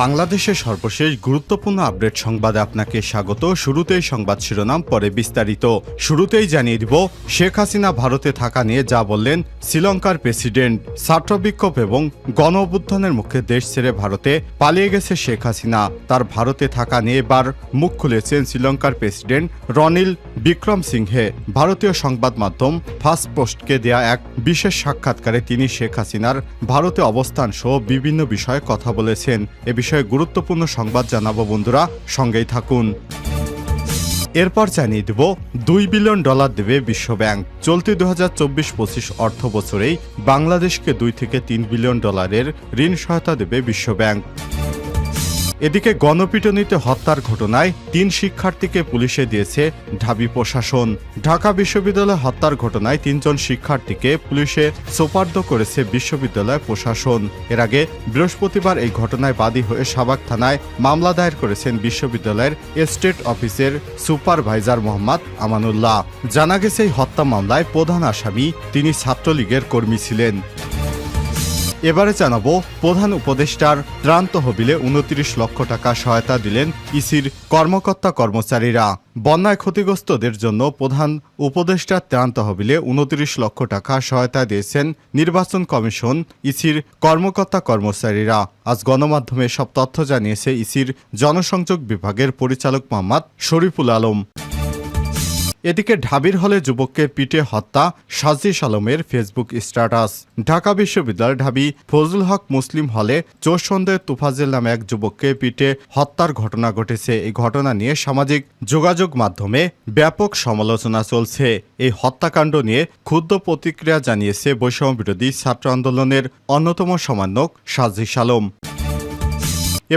বাংলাদেশের সর্বশেষ গুরুত্বপূর্ণ আপডেট সংবাদে আপনাকে স্বাগত। শুরুতেই সংবাদ শিরোনাম, পরে বিস্তারিত। শুরুতেই জানিয়ে দিব, শেখ হাসিনা ভারতে থাকা নিয়ে যা বললেন শ্রীলঙ্কার প্রেসিডেন্ট। ছাত্র বিক্ষোভ এবং গণ অভ্যুত্থানের মুখে দেশ ছেড়ে ভারতে পালিয়ে গেছে শেখ হাসিনা। তার ভারতে থাকা নিয়ে এবার মুখ খুলেছেন শ্রীলঙ্কার প্রেসিডেন্ট রনিল বিক্রম সিংহে ভারতীয় সংবাদ মাধ্যম ফার্স্ট পোস্টকে দেয়া এক বিশেষ সাক্ষাৎকারে তিনি শেখ হাসিনার ভারতে অবস্থান সহ বিভিন্ন বিষয়ে কথা বলেছেন। এ বিষয়ে গুরুত্বপূর্ণ সংবাদ জানাব বন্ধুরা, সঙ্গেই থাকুন। এরপর জানিয়ে দেব, দুই বিলিয়ন ডলার দেবে বিশ্বব্যাংক। চলতি দু হাজার চব্বিশ পঁচিশ অর্থ বছরেই বাংলাদেশকে দুই থেকে তিন বিলিয়ন ডলারের ঋণ সহায়তা দেবে বিশ্বব্যাংক। এদিকে গণপিটুনিতে হত্যার ঘটনায় তিন শিক্ষার্থীকে পুলিশে দিয়েছে ঢাবি প্রশাসন। ঢাকা বিশ্ববিদ্যালয় হত্যার ঘটনায় তিনজন শিক্ষার্থীকে পুলিশে সোপার্দ করেছে বিশ্ববিদ্যালয় প্রশাসন। এর আগে বৃহস্পতিবার এই ঘটনায় বাদী হয়ে সাবাক থানায় মামলা দায়ের করেছেন বিশ্ববিদ্যালয়ের এস্টেট অফিসের সুপারভাইজার মোহাম্মদ আমানুল্লাহ। জানা গেছে, এই হত্যা মামলায় প্রধান আসামি, তিনি ছাত্রলীগের কর্মী ছিলেন। এবারে জানাব প্রধান উপদেষ্টার ত্রাণ তহবিলে উনত্রিশ লক্ষ টাকা সহায়তা দিলেন ইসির কর্মকর্তা কর্মচারীরা। বন্যায় ক্ষতিগ্রস্তদের জন্য প্রধান উপদেষ্টার ত্রাণ তহবিলে উনত্রিশ লক্ষ টাকা সহায়তা দিয়েছেন নির্বাচন কমিশন ইসির কর্মকর্তা কর্মচারীরা। আজ গণমাধ্যমে সব তথ্য জানিয়েছে ইসির জনসংযোগ বিভাগের পরিচালক মোহাম্মদ শরীফুল আলম। এদিকে ঢাবির হলে যুবককে পিটে হত্যা সাজিস আলমের ফেসবুক স্ট্যাটাস। ঢাকা বিশ্ববিদ্যালয় ঢাবি ফজল হক মুসলিম হলে চোর সন্দেহ তুফাজেল নামে এক যুবককে পিটে হত্যার ঘটনা ঘটেছে। এই ঘটনা নিয়ে সামাজিক যোগাযোগ মাধ্যমে ব্যাপক সমালোচনা চলছে। এই হত্যাকাণ্ড নিয়ে ক্ষুদ্র প্রতিক্রিয়া জানিয়েছে বৈষম্য বিরোধী ছাত্র আন্দোলনের অন্যতম সমন্বয়ক সাজিস আলম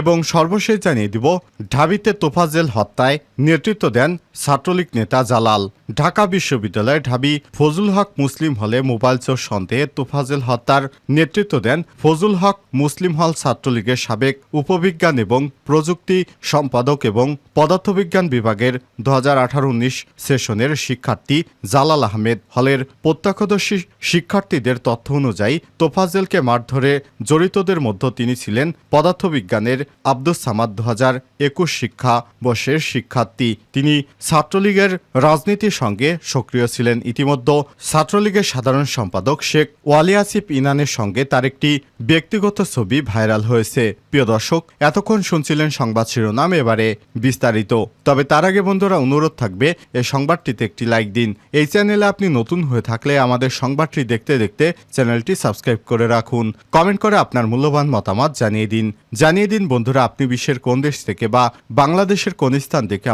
এবং সর্বশেষ জানিয়ে দিব, ঢাবিতে তোফাজেল হত্যায় নেতৃত্ব দেন ছাত্রলীগ নেতা জালাল। ঢাকা বিশ্ববিদ্যালয়ের ঢাবি ফজল হক মুসলিম হলে মোবাইল চোর সন্দেহে তোফাজেল হত্যার নেতৃত্ব দেন ফজল হক মুসলিম হল ছাত্রলীগের সাবেক উপবিজ্ঞান এবং প্রযুক্তি সম্পাদক এবং পদার্থবিজ্ঞান বিভাগের দু হাজার আঠারো উনিশ সেশনের শিক্ষার্থী জালাল আহমেদ। হলের প্রত্যক্ষদর্শী শিক্ষার্থীদের তথ্য অনুযায়ী তোফাজেলকে মারধরে জড়িতদের মধ্যে তিনি ছিলেন পদার্থবিজ্ঞানের আব্দুস সামাদ দু হাজার একুশ শিক্ষা বর্ষের শিক্ষার্থী। তিনি ছাত্রলীগের রাজনীতির সঙ্গে সক্রিয় ছিলেন। ইতিমধ্যে ছাত্রলীগের সাধারণ সম্পাদক শেখ ওয়ালিয়াসিফ ইনানের সঙ্গে তার একটি ব্যক্তিগত ছবি ভাইরাল হয়েছে। প্রিয় দর্শক, এতক্ষণ শুনছিলেন সংবাদ শিরোনাম, এবারে বিস্তারিত। তবে তার আগে বন্ধুরা, অনুরোধ থাকবে, এই সংবাদটিতে একটি লাইক দিন। এই চ্যানেলে আপনি নতুন হয়ে থাকলে আমাদের সংবাদটি দেখতে দেখতে চ্যানেলটি সাবস্ক্রাইব করে রাখুন। কমেন্ট করে আপনার মূল্যবান মতামত জানিয়ে দিন। জানিয়ে দিন বন্ধুরা, আপনি বিশ্বের কোন দেশ থেকে বা বাংলাদেশের কোন স্থান থেকে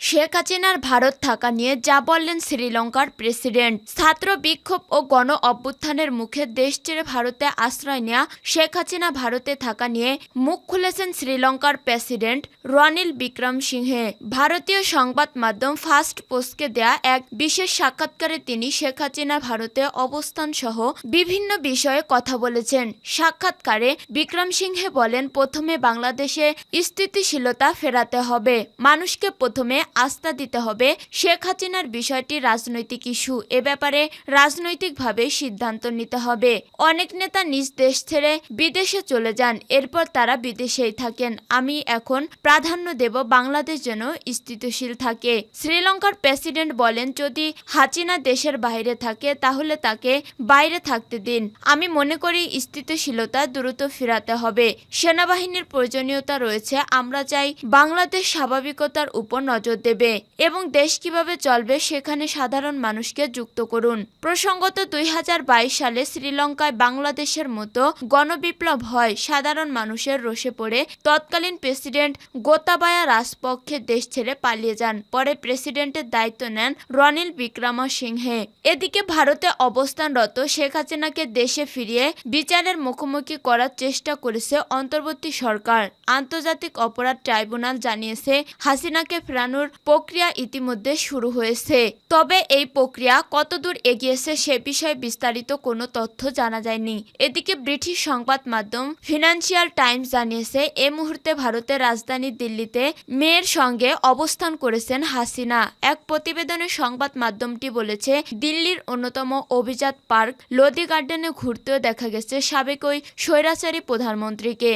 শেখ হাসিনার ভারত থাকা নিয়ে যা বললেন শ্রীলঙ্কার প্রেসিডেন্ট। ছাত্র বিক্ষোভ ও গণ অভ্যুত্থানের মুখে দেশ ছেড়ে ভারতে আশ্রয় নেয়া শেখ হাসিনা ভারতে থাকা নিয়ে মুখ খুলেছেন শ্রীলঙ্কার প্রেসিডেন্ট রনিল বিক্রম সিংহে ভারতীয় সংবাদ মাধ্যম ফার্স্ট পোস্টকে দেয়া এক বিশেষ সাক্ষাৎকারে তিনি শেখ হাসিনা ভারতে অবস্থান সহ বিভিন্ন বিষয়ে কথা বলেছেন। সাক্ষাৎকারে বিক্রম সিংহে বলেন, প্রথমে বাংলাদেশে স্থিতিশীলতা ফেরাতে হবে। মানুষকে প্রথমে আস্থা দিতে হবে। শেখ হাসিনার বিষয়টি রাজনৈতিক ইস্যু। এ ব্যাপারে রাজনৈতিকভাবে সিদ্ধান্ত নিতে হবে। অনেক নেতা নিজ দেশ ছেড়ে বিদেশে চলে যান। এরপর তারা বিদেশেই থাকেন। আমি এখন প্রাধান্য দেব বাংলাদেশ যেন স্থিতিশীল থাকে। শ্রীলঙ্কার প্রেসিডেন্ট বলেন, যদি হাসিনা দেশের বাইরে থাকে, তাহলে তাকে বাইরে থাকতে দিন। আমি মনে করি স্থিতিশীলতা দ্রুত ফেরাতে হবে। সেনাবাহিনীর প্রয়োজনীয়তা রয়েছে। আমরা চাই বাংলাদেশ স্বাভাবিকতার উপর নজর দেবে এবং দেশ কীভাবে চলবে সেখানে সাধারণ মানুষকে যুক্ত করুন। প্রসঙ্গত দুই হাজার বাইশ সালে শ্রীলঙ্কায় বাংলাদেশের মতো গণবিপ্লব হয়, সাধারণ মানুষের রোষে পড়ে তৎকালীন প্রেসিডেন্ট গোতাবায়া রাজপক্ষে দেশ ছেড়ে পালিয়ে যান। পরে প্রেসিডেন্টের দায়িত্ব নেন রনিল বিক্রমা সিংহে এদিকে ভারতে অবস্থানরত শেখ হাসিনাকে দেশে ফিরিয়ে বিচারের মুখোমুখি করার চেষ্টা করেছে অন্তর্বর্তী সরকার। আন্তর্জাতিক অপরাধ ট্রাইব্যুনাল জানিয়েছে, হাসিনাকে ফেরানোর প্রক্রিয়া ইতিমধ্যে শুরু হয়েছে। তবে এই প্রক্রিয়া কতদূর এগিয়েছে সে বিষয়ে বিস্তারিত কোনো তথ্য জানা যায়নি। এদিকে ব্রিটিশ সংবাদ মাধ্যম ফিনান্সিয়াল টাইমস জানিয়েছে, এ মুহূর্তে ভারতের রাজধানী দিল্লিতে মেয়ের সঙ্গে অবস্থান করেছেন হাসিনা। এক প্রতিবেদনে সংবাদ মাধ্যমটি বলেছে, দিল্লির অন্যতম অভিজাত পার্ক লোদি গার্ডেনে ঘুরতেও দেখা গেছে সাবেক ওই স্বৈরাচারী প্রধানমন্ত্রীকে।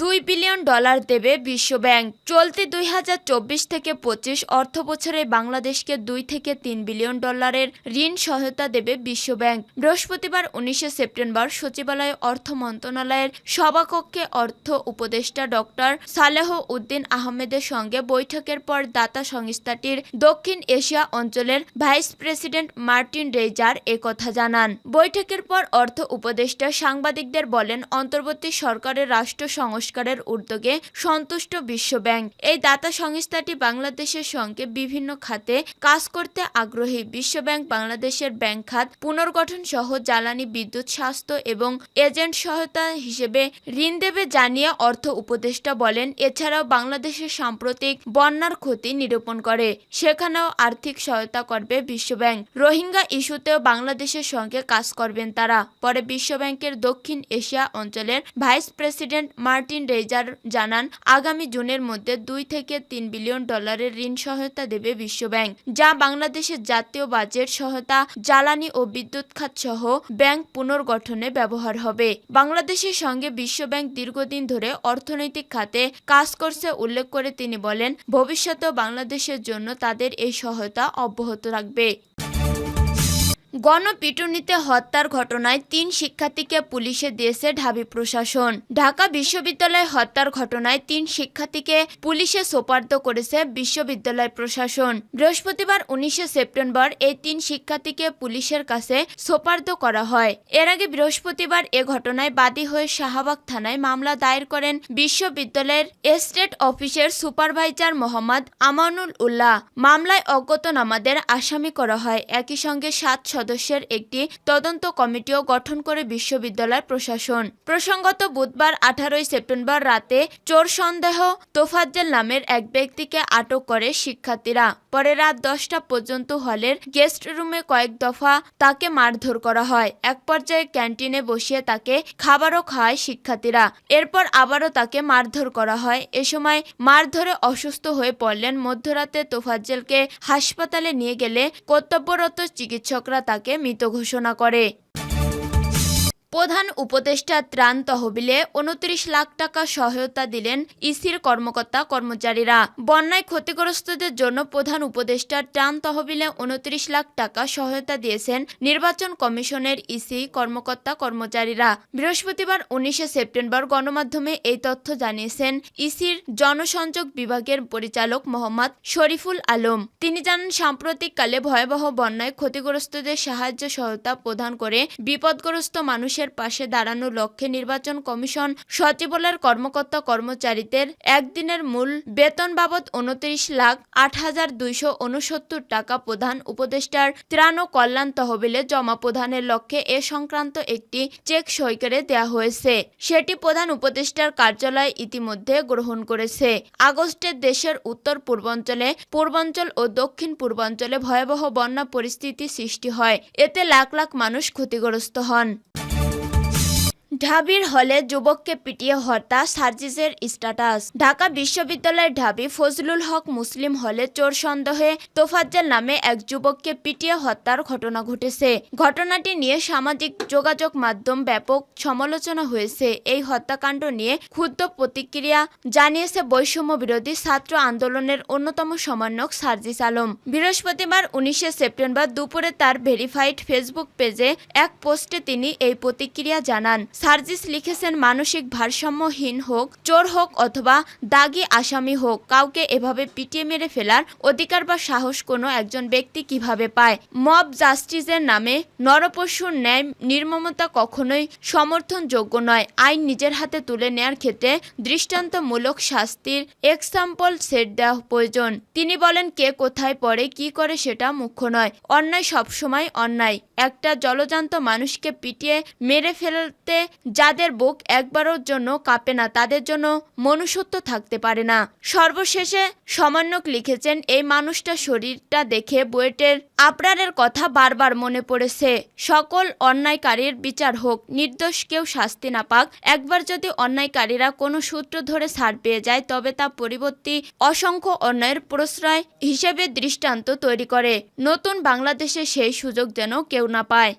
দুই বিলিয়ন ডলার দেবে বিশ্বব্যাংক। চলতি দুই হাজার চব্বিশ থেকে পঁচিশ অর্থ বছরে বাংলাদেশকে দুই থেকে তিন বিলিয়ন ডলারের ঋণ সহায়তা দেবে বিশ্বব্যাংক। বৃহস্পতিবার উনিশে সেপ্টেম্বর সচিবালয়ে অর্থ মন্ত্রণালয়ের সভাকক্ষে অর্থ উপদেষ্টা ডক্টর সালেহ উদ্দিন আহমেদের সঙ্গে বৈঠকের পর দাতা সংস্থাটির দক্ষিণ এশিয়া অঞ্চলের ভাইস প্রেসিডেন্ট মার্টিন রেজার একথা জানান। বৈঠকের পর অর্থ উপদেষ্টা সাংবাদিকদের বলেন, অন্তর্বর্তী সরকারের রাষ্ট্র সংস্কারের উদ্যোগে সন্তুষ্ট বিশ্বব্যাংক এই দাতা সংস্থাটি বাংলাদেশের সঙ্গে বিভিন্ন খাতে কাজ করতে আগ্রহী। বিশ্বব্যাংক বাংলাদেশের ব্যাংক খাত পুনর্গঠন সহ জ্বালানি, বিদ্যুৎ, স্বাস্থ্য এবং এজেন্ট সহায়তা হিসেবে ঋণ দেবে জানিয়ে অর্থ উপদেষ্টা বলেন। এছাড়াও বাংলাদেশের সাম্প্রতিক বন্যার ক্ষতি নিরূপণ করে। সেখানেও আর্থিক সহায়তা করবে বিশ্বব্যাংক রোহিঙ্গা ইস্যুতেও বাংলাদেশের সঙ্গে কাজ করবেন তারা। পরে বিশ্বব্যাংকের দক্ষিণ এশিয়া অঞ্চলের ভাইস প্রেসিডেন্ট মার্টিন রেজার জানান, আগামী জুনের মধ্যে দুই থেকে তিন বিলিয়ন ডলারের ঋণ সহায়তা দেবে বিশ্বব্যাংক, যা বাংলাদেশের জাতীয় বাজেট সহায়তা, জ্বালানি ও বিদ্যুৎ খাত সহ ব্যাংক পুনর্গঠনে ব্যবহার হবে। বাংলাদেশের সঙ্গে বিশ্বব্যাংক দীর্ঘদিন ধরে অর্থনৈতিক খাতে কাজ করছে উল্লেখ করে তিনি বলেন, ভবিষ্যতেও বাংলাদেশের জন্য তাদের এই সহায়তা অব্যাহত রাখবে। গণপিটুনিতে হত্যার ঘটনায় তিন শিক্ষার্থীকে পুলিশে দিয়েছে ঢাবি প্রশাসন। ঢাকা বিশ্ববিদ্যালয় হত্যার ঘটনায় তিন শিক্ষার্থীকে পুলিশে সোপার্দ করেছে বিশ্ববিদ্যালয় প্রশাসন। বৃহস্পতিবার উনিশে সেপ্টেম্বর এই তিন শিক্ষার্থীকে পুলিশের কাছে সোপার্দ করা হয়। এর আগে বৃহস্পতিবার এ ঘটনায় বাদী হয়ে শাহবাগ থানায় মামলা দায়ের করেন বিশ্ববিদ্যালয়ের এস্টেট অফিসের সুপারভাইজার মোহাম্মদ আমানুল উল্লাহ। মামলায় অজ্ঞাতনামাদের আসামি করা হয়। একই সঙ্গে সাত সদস্যের একটি তদন্ত কমিটিও গঠন করে বিশ্ববিদ্যালয় প্রশাসন। প্রসঙ্গত বুধবার আঠারোই সেপ্টেম্বর রাতে চোর সন্দেহ তোফাজ্জেল নামের এক ব্যক্তিকে আটক করে শিক্ষার্থীরা। পরে রাত দশটা পর্যন্ত হলের গেস্ট রুমে কয়েক দফা তাকে মারধর করা হয়। এক পর্যায়ে ক্যান্টিনে বসিয়ে তাকে খাবারও খাওয়ায় শিক্ষার্থীরা। এরপর আবারও তাকে মারধর করা হয়। এ সময় মারধরে অসুস্থ হয়ে পড়লেন মধ্যরাতে তোফাজ্জেলকে হাসপাতালে নিয়ে গেলে কর্তব্যরত চিকিৎসকরা তাকে মৃত ঘোষণা করে। প্রধান উপদেষ্টা ত্রাণ তহবিলে উনত্রিশ লাখ টাকা সহায়তা দিলেন ইসির কর্মকর্তা কর্মচারীরা। বন্যায় ক্ষতিগ্রস্তদের জন্য প্রধান উপদেষ্টা ত্রাণ তহবিলে উনত্রিশ লাখ টাকা সহায়তা দিয়েছেন নির্বাচন কমিশনের ইসি কর্মকর্তা কর্মচারীরা। বৃহস্পতিবার উনিশে সেপ্টেম্বর গণমাধ্যমে এই তথ্য জানিয়েছেন ইসির জনসংযোগ বিভাগের পরিচালক মোহাম্মদ শরীফুল আলম। তিনি জানান, সাম্প্রতিককালে ভয়াবহ বন্যায় ক্ষতিগ্রস্তদের সাহায্য সহায়তা প্রদান করে বিপদগ্রস্ত মানুষের পাশে দাঁড়ানোর লক্ষ্যে নির্বাচন কমিশন সচিবালয়ের কর্মকর্তা কর্মচারীদের একদিনের মূল বেতন বাবদ উনত্রিশ লাখ আট হাজার দুইশো উনসত্তর টাকা প্রধান উপদেষ্টার ত্রাণ ও কল্যাণ তহবিলে জমা প্রদানের লক্ষ্যে এ সংক্রান্ত একটি চেক সই করে দেওয়া হয়েছে। সেটি প্রধান উপদেষ্টার কার্যালয় ইতিমধ্যে গ্রহণ করেছে। আগস্টে দেশের উত্তর পূর্বাঞ্চলে পূর্বাঞ্চল ও দক্ষিণ পূর্বাঞ্চলে ভয়াবহ বন্যা পরিস্থিতি সৃষ্টি হয়। এতে লাখ লাখ মানুষ ক্ষতিগ্রস্ত হন। ঢাবির হলে যুবককে পিটিয়ে হত্যা, সার্জিসের স্ট্যাটাস। ঢাকা বিশ্ববিদ্যালয়ের ঢাবি ফজলুল হক মুসলিম হলে চোর সন্দেহে তোফাজ্জেল নামে এক যুবককে পিটিয়ে হত্যার ঘটনা ঘটেছে। ঘটনাটি নিয়ে সামাজিক যোগাযোগ মাধ্যম ব্যাপক সমালোচনা হয়েছে। এই হত্যাকাণ্ড নিয়ে ক্ষুদ্র প্রতিক্রিয়া জানিয়েছে বৈষম্য বিরোধী ছাত্র আন্দোলনের অন্যতম সমন্বয়ক সার্জিস আলম। বৃহস্পতিবার উনিশে সেপ্টেম্বর দুপুরে তার ভেরিফাইড ফেসবুক পেজে এক পোস্টে তিনি এই প্রতিক্রিয়া জানান। সার্জিস লিখেছেন, মানসিক ভারসাম্যহীন হোক, চোর হোক অথবা দাগি আসামি হোক, কাউকে এভাবে পিটিয়ে মেরে ফেলার অধিকার বা সাহস কোনো একজন ব্যক্তি কীভাবে পায়? মব জাস্টিসের নামে নরপশুর ন্যায় নির্মমতা কখনোই সমর্থনযোগ্য নয়। আইন নিজের হাতে তুলে নেয়ার ক্ষেত্রে দৃষ্টান্তমূলক শাস্তির এক্সাম্পল সেট দেওয়া প্রয়োজন। তিনি বলেন, কে কোথায় পড়ে, কি করে সেটা মুখ্য নয়। অন্যায় সবসময় অন্যায়। একটা জলজান্ত মানুষকে পিটিয়ে মেরে ফেলতে যাদের বুক একবারের জন্য কাঁপে না, তাদের জন্য মনুষ্যত্ব থাকতে পারে না। সর্বশেষে সমন্বয়ক লিখেছেন, এই মানুষটা শরীরটা দেখে বুয়েটের আবরারের কথা বারবার মনে পড়েছে। সকল অন্যায়কারীর বিচার হোক, নির্দোষ কেউ শাস্তি না পাক। একবার যদি অন্যায়কারীরা কোনো সূত্র ধরে ছাড় পেয়ে যায়, তবে তা পরিবর্তী অসংখ্য অন্যায়ের প্রশ্রয় হিসেবে দৃষ্টান্ত তৈরি করে। নতুন বাংলাদেশে সেই সুযোগ যেন কেউ না পায়।